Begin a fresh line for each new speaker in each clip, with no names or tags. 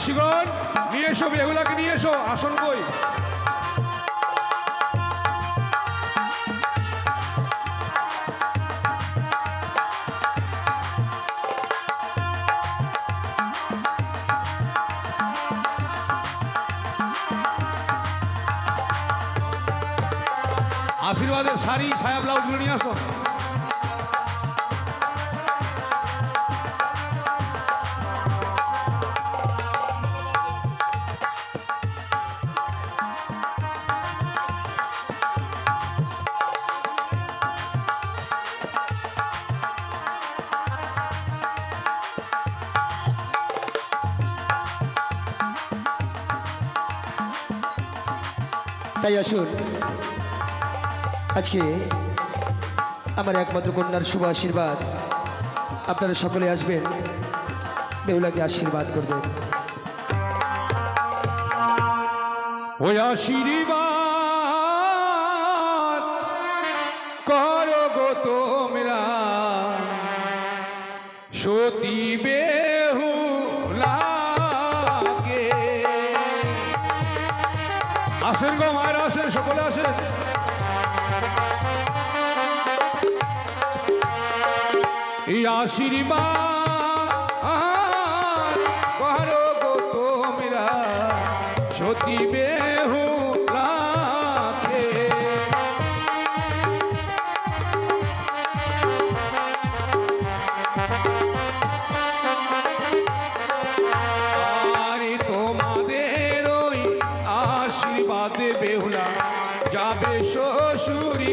দাসীগণ নিয়ে এসো বেহুলাকে নিয়ে এসো আসন কই আশীর্বাদের শাড়ি ছায়া ব্লাউজগুলো নিয়ে আসো।
তাই আসুন। আজকে আমার একমাত্র কন্যার শুভ আশীর্বাদ। আপনারা সকলে আসবেন। বেহুলাকে আশীর্বাদ করবেন।
ওই আশীর্বাদ করো গো তোমরা। সতী আশীর্বাদ করো সতী আরে তোমাদের ওই আশীর্বাদে বেহুলা যাবে শ্বশুরি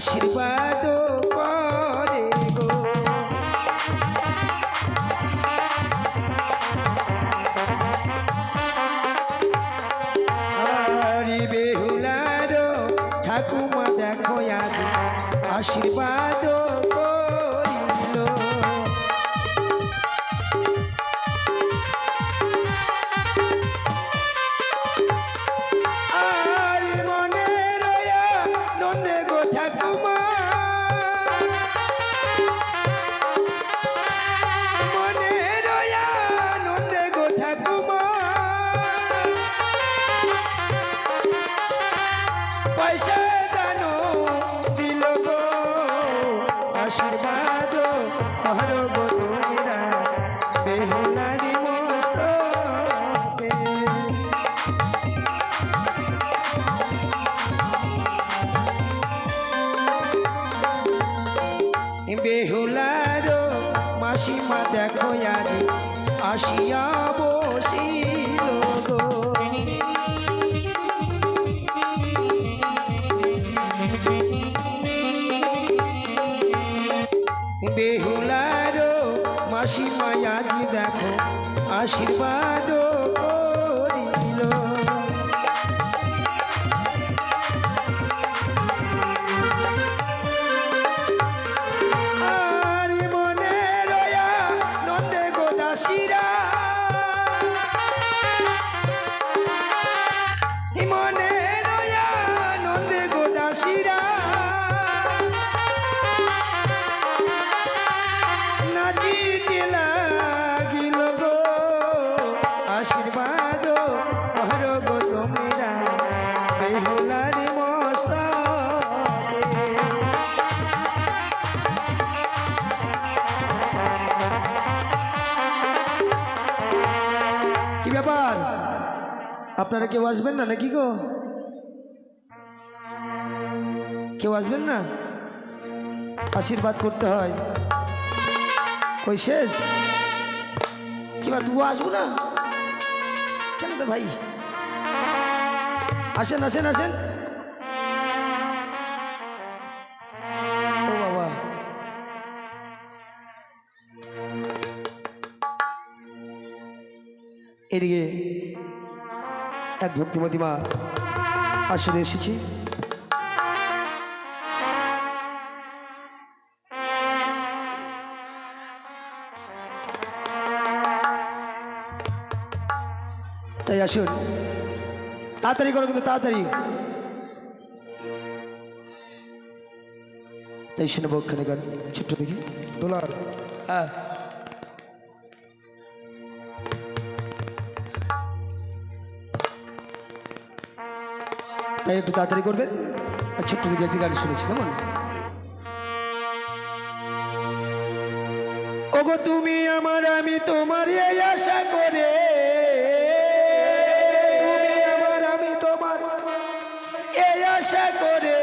আশীর্বাদ
করে গো। বেহুলার ঠাকুমা দেখো আশীর্বাদ বেহুলারো মাসিমা দেখো আজি আসিয়া বসিল গো। বেহুলারো মাসিমা আজি দেখো আশীর্বাদ কি ব্যাপার? আপনারা কেউ আসবেন না নাকি গো? কেউ আসবেন না? আশীর্বাদ করতে হয়। কই শেষ? কি বা তুই আসব না? কেন তো ভাই? আসেন আসেন আসেন। এদিকে এক ভক্তিমতী মা আসলে এসেছি। তাই আসুন। তাড়াতাড়ি করো কিন্তু, তাড়াতাড়ি। তাই শুনব ওখানে গান, ছোট্ট দেখি। দোলার হ্যাঁ। তাই একটু তাড়াতাড়ি করবেন? আর ছোট্ট দিকে একটি গান শুনেছি, কেমন? ওগো তুমি আমার, আমি তোমার এই আশা করে। তুমি আমার, আমি তোমার এই আশা করে।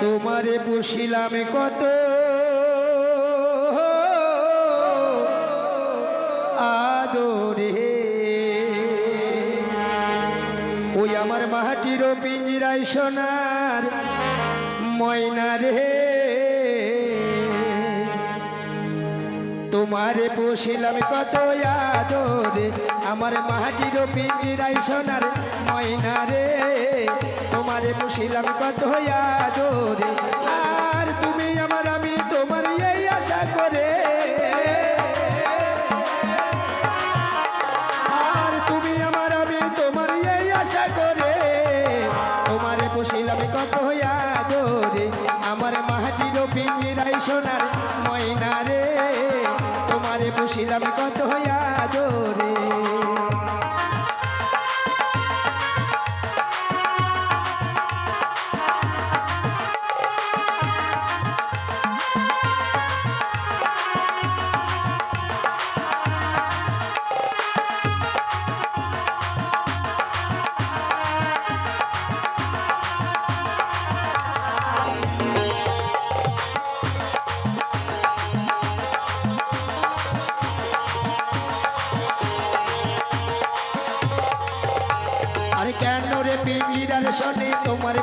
তোমারে পুষিলাম কত। আদরে ওই আমার মাহাটির পিঞ্জিরাই সোনার ময়না রে। তোমারে পুষিলাম কত আদরে, আমার মাহাটির পিঞ্জিরাই সোনার ময়না রে। তোমারে পুষিলাম কত আদরে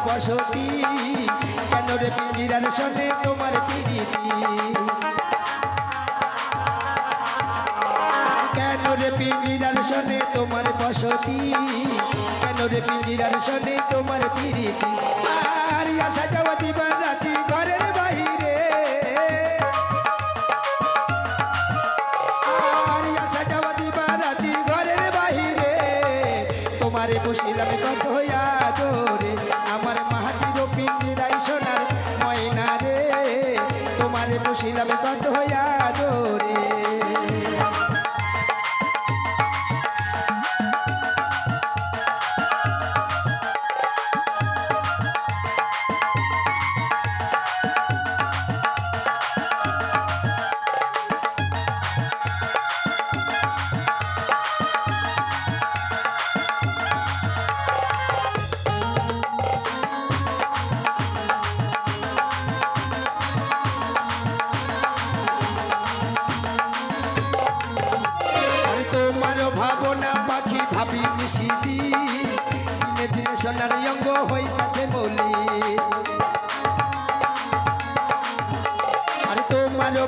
বসতি। কেন রে পিঞ্জিরার সনে তোমার পিড়িতি কেন রে পিঞ্জিরার সনে তোমার বসতি? কেন রে পিঞ্জিরার সনে তোমার পিড়িতি আর আশা যাওয়া দিবার বসিলাম কত আদরে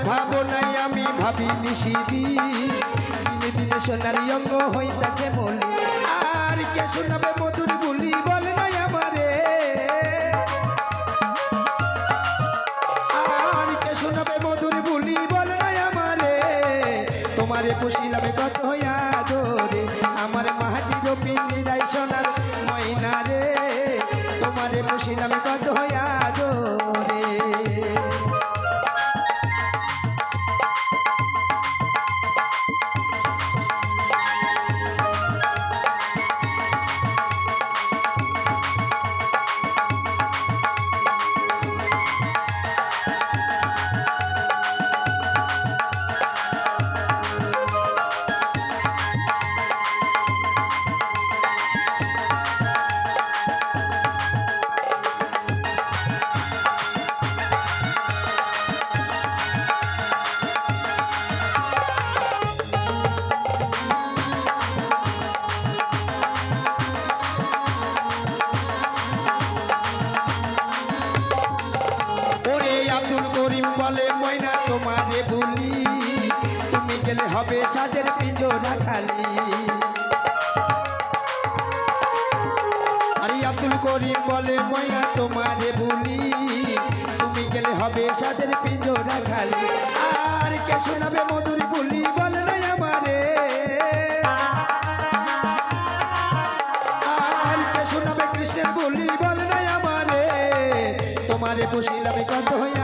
ভাবনায় আমি ভাবি নিশিদিন দিনে দিনে সোনার অঙ্গ হইতাছে বলি। আর কে শোনাবে মধুর হবে সাজের পিঞ্জরা খালি। আর কে শোনাবে মধুর বলি বল নাই আমারে। আর কে শোনাবে কৃষ্ণের বলি বল নাই আমারে। তোমারে পুষিলাম কত হইয়া